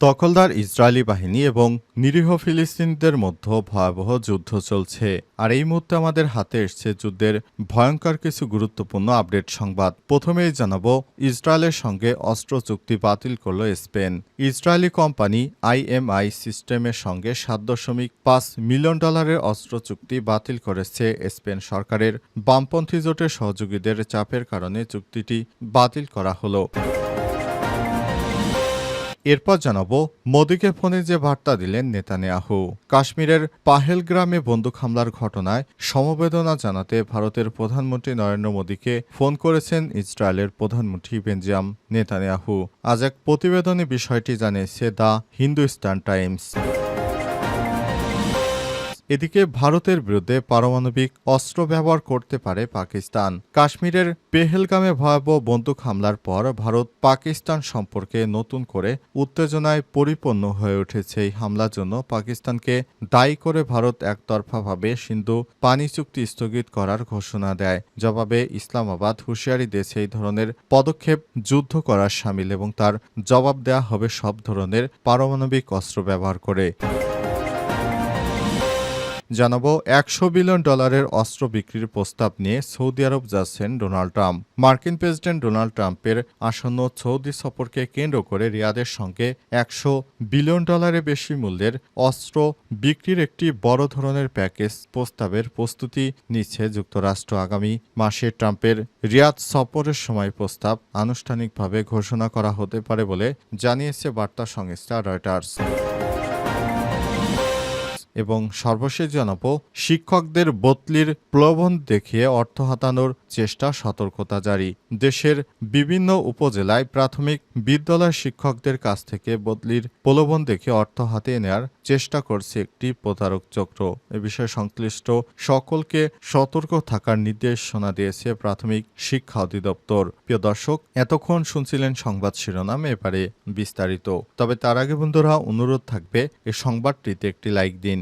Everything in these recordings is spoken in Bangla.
দখলদার ইসরায়েলি বাহিনী এবং নিরীহ ফিলিস্তিনিদের মধ্যে ভয়াবহ যুদ্ধ চলছে। আর এই মুহূর্তে আমাদের হাতে এসছে যুদ্ধের ভয়ঙ্কর কিছু গুরুত্বপূর্ণ আপডেট সংবাদ। প্রথমেই জানাব, ইসরায়েলের সঙ্গে অস্ত্র চুক্তি বাতিল করল স্পেন। ইসরায়েলি কোম্পানি আইএমআই সিস্টেমের সঙ্গে সাত দশমিক পাঁচ মিলিয়ন ডলারের অস্ত্র চুক্তি বাতিল করেছে স্পেন সরকারের বামপন্থী জোটের সহযোগীদের চাপের কারণে চুক্তিটি বাতিল করা হলো। এরপর জানাব মোদীকে ফোনে যে বার্তা দিলেন নেতানিয়াহু। কাশ্মীরের পাহেল গ্রামে বন্দুক হামলার ঘটনায় সমবেদনা জানাতে ভারতের প্রধানমন্ত্রী নরেন্দ্র মোদীকে ফোন করেছেন ইসরায়েলের প্রধানমন্ত্রী বেঞ্জাম নেতানিয়াহু। আজ এক প্রতিবেদনে বিষয়টি জানিয়েছে দ্য হিন্দুস্তান টাইমস। এদিকে ভারতের বিরুদ্ধে পারমাণবিক অস্ত্র ব্যবহার করতে পারে পাকিস্তান। কাশ্মীরের পেহেলগামে ভয়াবহ বন্দুক হামলার পর ভারত পাকিস্তান সম্পর্কে নতুন করে উত্তেজনায় পরিপূর্ণ হয়ে উঠেছে এই হামলার জন্য। পাকিস্তানকে দায়ী করে ভারত একতরফাভাবে সিন্ধু পানি চুক্তি স্থগিত করার ঘোষণা দেয়। জবাবে ইসলামাবাদ হুঁশিয়ারি দিয়েছে এই ধরনের পদক্ষেপ যুদ্ধ করার সামিল এবং তার জবাব দেওয়া হবে সব ধরনের পারমাণবিক অস্ত্র ব্যবহার করে। জানাব, একশো বিলিয়ন ডলারের অস্ত্র বিক্রির প্রস্তাব নিয়ে সৌদি আরব যাচ্ছেন ডোনাল্ড ট্রাম্প। মার্কিন প্রেসিডেন্ট ডোনাল্ড ট্রাম্পের আসন্ন সৌদি সফরকে কেন্দ্র করে রিয়াদের সঙ্গে একশো বিলিয়ন ডলারের বেশি মূল্যের অস্ত্র বিক্রির একটি বড় ধরনের প্যাকেজ প্রস্তাবের প্রস্তুতি নিচ্ছে যুক্তরাষ্ট্র। আগামী মাসে ট্রাম্পের রিয়াদ সফরের সময় প্রস্তাব আনুষ্ঠানিকভাবে ঘোষণা করা হতে পারে বলে জানিয়েছে বার্তা সংস্থা রয়টার্স। এবং সর্বশেষ জানাব, শিক্ষকদের বদলির প্রলোভন দেখিয়ে অর্থ হাতানোর চেষ্টা সতর্কতা জারি। দেশের বিভিন্ন উপজেলায় প্রাথমিক বিদ্যালয় শিক্ষকদের কাছ থেকে বদলির প্রলোভন দেখে অর্থ হাতিয়ে নেওয়ার চেষ্টা করছে একটি প্রতারক চক্র। এ বিষয়ে সংশ্লিষ্ট সকলকে সতর্ক থাকার নির্দেশনা দিয়েছে প্রাথমিক শিক্ষা অধিদপ্তর। প্রিয় দর্শক, এতক্ষণ শুনছিলেন সংবাদ শিরোনাম, এবারে বিস্তারিত। তবে তার আগে বন্ধুরা, অনুরোধ থাকবে এই সংবাদটিতে একটি লাইক দিন।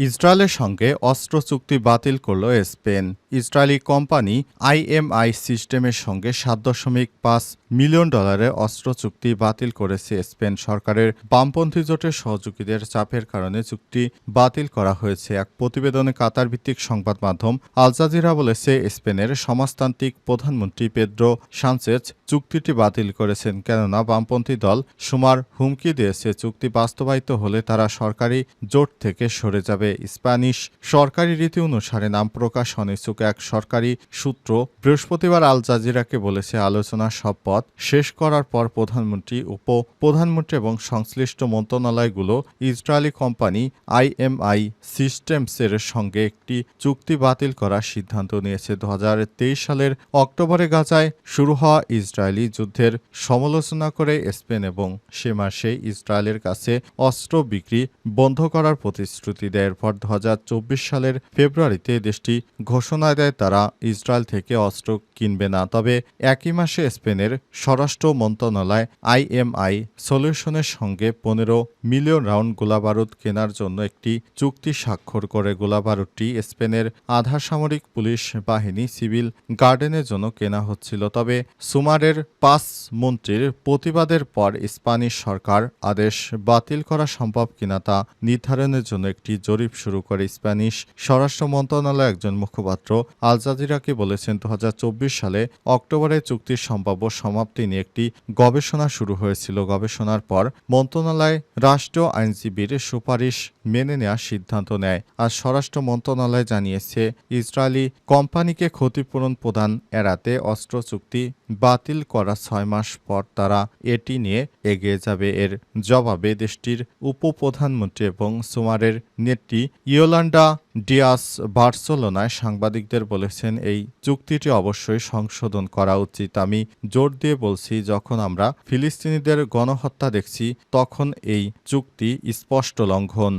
ইসরায়েলের সঙ্গে অস্ত্র চুক্তি বাতিল করল স্পেন। ইসরায়েলি কোম্পানি আইএমআই সিস্টেমের সঙ্গে সাত দশমিক পাঁচ মিলিয়ন ডলারের অস্ত্র চুক্তি বাতিল করেছে স্পেন সরকারের বামপন্থী জোটের সহযোগীদের চাপের কারণে চুক্তি বাতিল করা হয়েছে। এক প্রতিবেদনে কাতার ভিত্তিক সংবাদ মাধ্যম আল জাজিরা বলেছে, স্পেনের সমাজতান্ত্রিক প্রধানমন্ত্রী পেদ্রো সানচেজ চুক্তিটি বাতিল করেছেন, কেননা বামপন্থী দল সুমার হুমকি দিয়েছে। চুক্তি বাস্তবায়িত হলে তারা সরকারি জোট থেকে সরে যাবে। স্প্যানিশ সরকারি রীতি অনুসারে নাম প্রকাশ অনিচ্ছুক এক সরকারি সূত্র বৃহস্পতিবার আল জাজিরাকে বলেছে আলোচনার সব পথ শেষ করার পর প্রধানমন্ত্রী উপ প্রধানমন্ত্রী এবং সংশ্লিষ্ট মন্ত্রণালয়গুলো ইসরায়েলি কোম্পানি আইএমআই সিস্টেমসের সঙ্গে একটি চুক্তি বাতিল করার সিদ্ধান্ত নিয়েছে। দু হাজার তেইশ সালের অক্টোবরে গাজায় শুরু হওয়া ইসরায়েলি যুদ্ধের সমালোচনা করে স্পেন এবং সে মাসে ইসরায়েলের কাছে অস্ত্র বিক্রি বন্ধ করার প্রতিশ্রুতি দেয়। পর দু হাজার চব্বিশ সালের ফেব্রুয়ারিতে দেশটি ঘোষণা দেয়, তারা ইসরায়েল থেকে অস্ত্র কিনবে না। তবে একই মাসে স্পেনের স্বরাষ্ট্র মন্ত্রণালয় আইএমআই সলিউশনের সঙ্গে পনেরো মিলিয়ন রাউন্ড গোলাবারুদ কেনার জন্য একটি চুক্তি স্বাক্ষর করে গোলাবারুদটি স্পেনের আধা সামরিক পুলিশ বাহিনী সিভিল গার্ডেনের জন্য কেনা হচ্ছিল। তবে সুমারের পাঁচ মন্ত্রীর প্রতিবাদের পর স্প্যানিশ সরকার আদেশ বাতিল করা সম্ভব কিনা তা নির্ধারণের জন্য একটি জরিপ শুরু করে। স্প্যানিশ স্বরাষ্ট্র মন্ত্রণালয়ের একজন মুখপাত্র আল জাজিরাকে বলেছেন, দু হাজার চব্বিশ সালে অক্টোবরে চুক্তির সম্ভাব্য সমাধান সমাপ্তি নিয়ে একটি গবেষণা শুরু হয়েছিল। গবেষণার পর মন্ত্রণালয় রাষ্ট্র আইনজীবীর সুপারিশ মেনে নেওয়ার সিদ্ধান্ত নেয় আর স্বরাষ্ট্র মন্ত্রণালয় জানিয়েছে, ইসরায়েলি কোম্পানিকে ক্ষতিপূরণ প্রদান এড়াতে অস্ত্র চুক্তি বাতিল করা ছয় মাস পর তারা এটি নিয়ে এগিয়ে যাবে। এর জবাবে দেশটির উপপ্রধানমন্ত্রী এবং সুমারের নেত্রী ইয়োলান্ডা ডিয়াস বার্সেলোনায় সাংবাদিকদের বলেছেন, এই চুক্তিটি অবশ্যই সংশোধন করা উচিত। আমি জোর দিয়ে বলছি, যখন আমরা ফিলিস্তিনিদের গণহত্যা দেখছি, তখন এই চুক্তি স্পষ্ট লঙ্ঘন।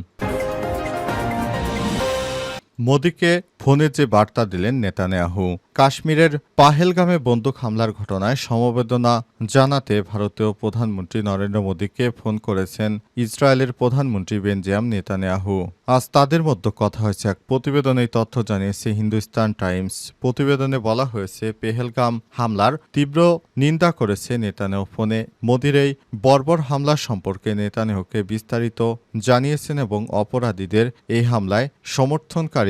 মোদীকে ফোনে যে বার্তা দিলেন নেতানিয়াহু, কাশ্মীরের পাহেলগামে বন্দুক হামলার ঘটনায় সমবেদনা জানাতে ভারতীয় প্রধানমন্ত্রী নরেন্দ্র মোদীকে ফোন করেছেন ইসরায়েলের প্রধানমন্ত্রী বেনজিয়াম নেতানিয়াহু। আজ তাদের মধ্যে কথা হয়েছে এক প্রতিবেদনে তথ্য জানিয়েছে হিন্দুস্তান টাইমস। প্রতিবেদনে বলা হয়েছে, পেহেলগাম হামলার তীব্র নিন্দা করেছে নেতানিয়াহু। ফোনে মোদির এই বর্বর হামলা সম্পর্কে নেতানিয়াহুকে বিস্তারিত জানিয়েছেন এবং অপরাধীদের এই হামলায়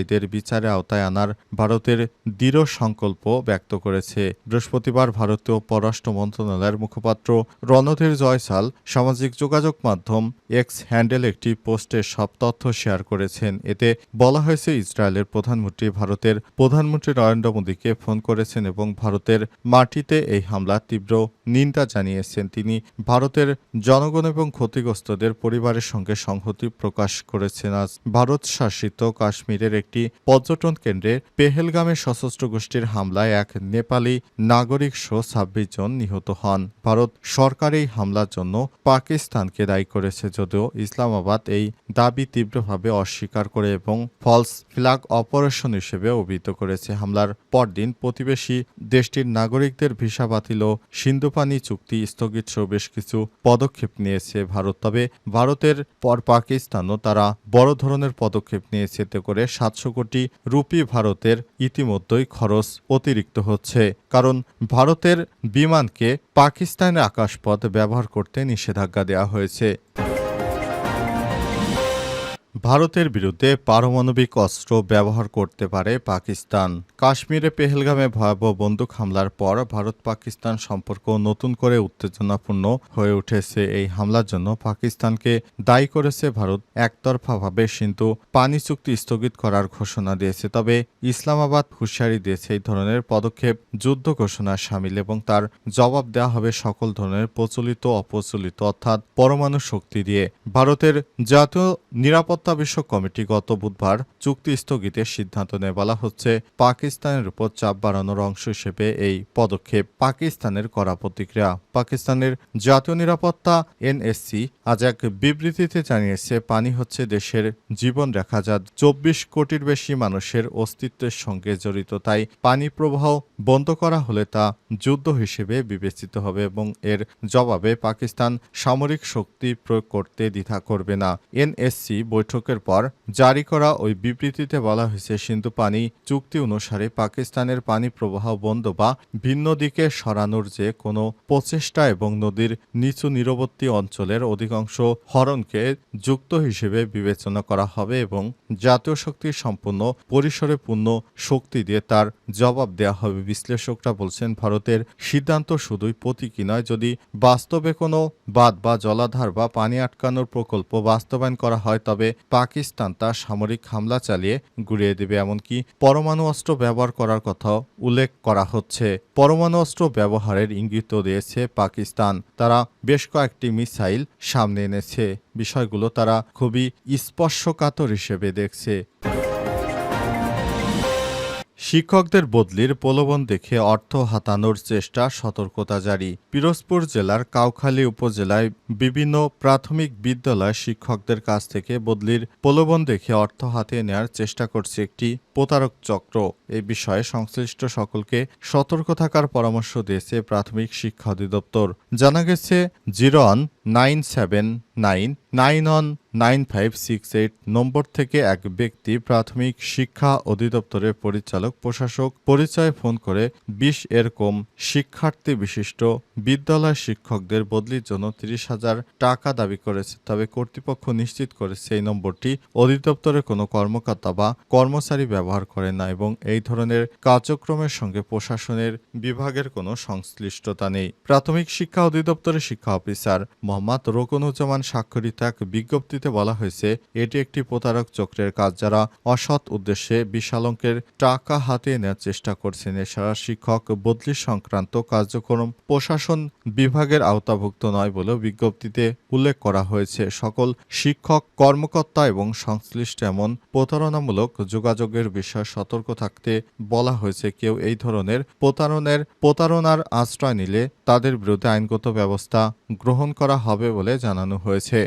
সমর্থনকারীদের বিচারে আওতায় আনার ভারতের দৃঢ় সংকল্প ব্যক্ত করেছে। বৃহস্পতিবার ভারতীয় পররাষ্ট্র মন্ত্রণালয়ের মুখপাত্র রণধীর জয়সাল সামাজিক যোগাযোগ মাধ্যম এক্স হ্যান্ডেল একটি পোস্টে সব তথ্য শেয়ার করেছেন। এতে বলা হয়েছে, ইসরায়েলের প্রধানমন্ত্রী ভারতের প্রধানমন্ত্রী নরেন্দ্র মোদীকে ফোন করেছেন এবং ভারতের মাটিতে এই হামলার তীব্র নিন্দা জানিয়েছেন। তিনি ভারতের জনগণ এবং ক্ষতিগ্রস্তদের পরিবারের সঙ্গে সংহতি প্রকাশ করেছেন। আজ ভারত শাসিত কাশ্মীরের একটি পর্যটন কেন্দ্রে পেহেলগামে সশস্ত্র গোষ্ঠীর হামলায় এক নেপালি নাগরিক সহ ছাব্বিশ জন নিহত হন। ভারত সরকার এই হামলার জন্য পাকিস্তানকে দায়ী করেছে যদিও ইসলামাবাদ এই দাবি তীব্রভাবে অস্বীকার করে এবং ফলস ফ্ল্যাগ অপারেশন হিসেবে অভিহিত করেছে। হামলার পরদিন প্রতিবেশী দেশটির নাগরিকদের ভিসা বাতিল ও সিন্ধুপানি চুক্তি স্থগিত সহ বেশ কিছু পদক্ষেপ নিয়েছে ভারত। তবে ভারতের পর পাকিস্তানও তারা বড় ধরনের পদক্ষেপ নিয়েছে। এতে করে সাতশো কোটি রুপি ভারতের ইতিমধ্যেই খরচ অতিরিক্ত হচ্ছে। কারণ ভারতের বিমানকে পাকিস্তানের আকাশপথ ব্যবহার করতে নিষেধাজ্ঞা দেওয়া হয়েছে। ভারতের বিরুদ্ধে পারমাণবিক অস্ত্র ব্যবহার করতে পারে পাকিস্তান। কাশ্মীরে পেহেলগামে ভয়াবহ বন্দুক হামলার পর ভারত পাকিস্তান সম্পর্ক নতুন করে উত্তেজনাপূর্ণ হয়ে উঠেছে। এই হামলার জন্য পাকিস্তানকে দায়ী করেছে ভারত। একতরফাভাবে কিন্তু পানি চুক্তি স্থগিত করার ঘোষণা দিয়েছে, তবে ইসলামাবাদ হুঁশিয়ারি দিয়েছে এই ধরনের পদক্ষেপ যুদ্ধ ঘোষণার সামিল এবং তার জবাব দেওয়া হবে সকল ধরনের প্রচলিত, অপ্রচলিত অর্থাৎ পরমাণু শক্তি দিয়ে। ভারতের জাতীয় নিরাপত্তা বিষয়ক কমিটি গত বুধবার চুক্তি স্থগিতের সিদ্ধান্ত নেয় বলা হচ্ছে, পাকিস্তানের উপর চাপ বাড়ানোর অংশ হিসেবে এই পদক্ষেপ পাকিস্তানের কড়া প্রতিক্রিয়া। পাকিস্তানের জাতীয় নিরাপত্তা, এনএসসি, আজ এক বিবৃতিতে জানিয়েছে, পানি হচ্ছে দেশের জীবন রেখা যা চব্বিশ কোটির বেশি মানুষের অস্তিত্বের সঙ্গে জড়িত, তাই পানি প্রবাহ বন্ধ করা হলে তা যুদ্ধ হিসেবে বিবেচিত হবে এবং এর জবাবে পাকিস্তান সামরিক শক্তি প্রয়োগ করতে দ্বিধা করবে না। এনএসসি বৈঠকের পর জারি করা ওই বিবৃতিতে বলা হয়েছে, সিন্ধু পানি চুক্তি অনুসারে পাকিস্তানের পানি প্রবাহ বন্ধ বা ভিন্ন দিকে সরানোর যে কোনো প্রচেষ্টা এবং নদীর নিচু নিরবর্তী অঞ্চলের অধিকাংশ হরণকে যুক্ত হিসেবে বিবেচনা করা হবে এবং জাতীয় শক্তি সম্পূর্ণ পরিসরে পূর্ণ শক্তি দিয়ে তার জবাব দেওয়া হবে। বিশ্লেষকরা বলছেন, ভারতের সিদ্ধান্ত শুধুই প্রতীকী নয়, যদি বাস্তবে কোনো বাঁধ বা জলাধার বা পানি আটকানোর প্রকল্প বাস্তবায়ন করা হয়, তবে পাকিস্তান তার সামরিক হামলা চালিয়ে গুড়িয়ে দেবে, এমনকি পরমাণু অস্ত্র ব্যবহার করার কথাও উল্লেখ করা হচ্ছে। পরমাণু অস্ত্র ব্যবহারের ইঙ্গিত দিয়েছে পাকিস্তান। তারা বেশ কয়েকটি মিসাইল সামনে এনেছে। বিষয়গুলো তারা খুবই স্পর্শকাতর হিসেবে দেখছে। শিক্ষকদের বদলির প্রলোভন দেখে অর্থ হাতানোর চেষ্টা সতর্কতা জারি। পিরোজপুর জেলার কাউখালী উপজেলায় বিভিন্ন প্রাথমিক বিদ্যালয় শিক্ষকদের কাছ থেকে বদলির প্রলোভন দেখে অর্থ হাতিয়ে নেওয়ার চেষ্টা করছে একটি প্রতারক চক্র। এ বিষয়ে সংশ্লিষ্ট সকলকে সতর্ক থাকার পরামর্শ দিয়েছে প্রাথমিক শিক্ষা অধিদপ্তর। জানা গেছে, zero one nine seven nine nine one nine five six eight number থেকে এক ব্যক্তি প্রাথমিক শিক্ষা অধিদপ্তরের পরিচালক, প্রশাসক পরিচয় ফোন করে বিশ এরকম শিক্ষার্থী বিশিষ্ট বিদ্যালয় শিক্ষকদের বদলির জন্য তিরিশ হাজার টাকা দাবি করেছে। তবে কর্তৃপক্ষ নিশ্চিত করেছে এই নম্বরটি অধিদপ্তরের কোনো কর্মকর্তা বা কর্মচারী ব্যবহার করে না এবং এই ধরনের কার্যক্রমের সঙ্গে প্রশাসনের বিভাগের কোনো সংশ্লিষ্টতা নেই। প্রাথমিক শিক্ষা অধিদপ্তরের শিক্ষা অফিসার মোহাম্মদ রোকনুজ্জামান স্বাক্ষরিত এক বিজ্ঞপ্তিতে বলা হয়েছে, এটি একটি প্রতারক চক্রের কাজ যারা অসৎ উদ্দেশ্যে বিশাল অঙ্কের টাকা হাতিয়ে নেওয়ার চেষ্টা করছেন। এছাড়া শিক্ষক বদলি সংক্রান্ত কার্যক্রম প্রশাসন বিভাগের আওতাভুক্ত নয় বলেও বিজ্ঞপ্তিতে উল্লেখ করা হয়েছে। সকল শিক্ষক, কর্মকর্তা এবং সংশ্লিষ্ট এমন প্রতারণামূলক যোগাযোগের বিষয়ে সতর্ক থাকতে বলা হয়েছে। কেউ এই ধরনের প্রতারণের প্রতারণার আশ্রয় নিলে তাদের বিরুদ্ধে আইনগত ব্যবস্থা গ্রহণ করা হবে বলে জানানো হয়েছে।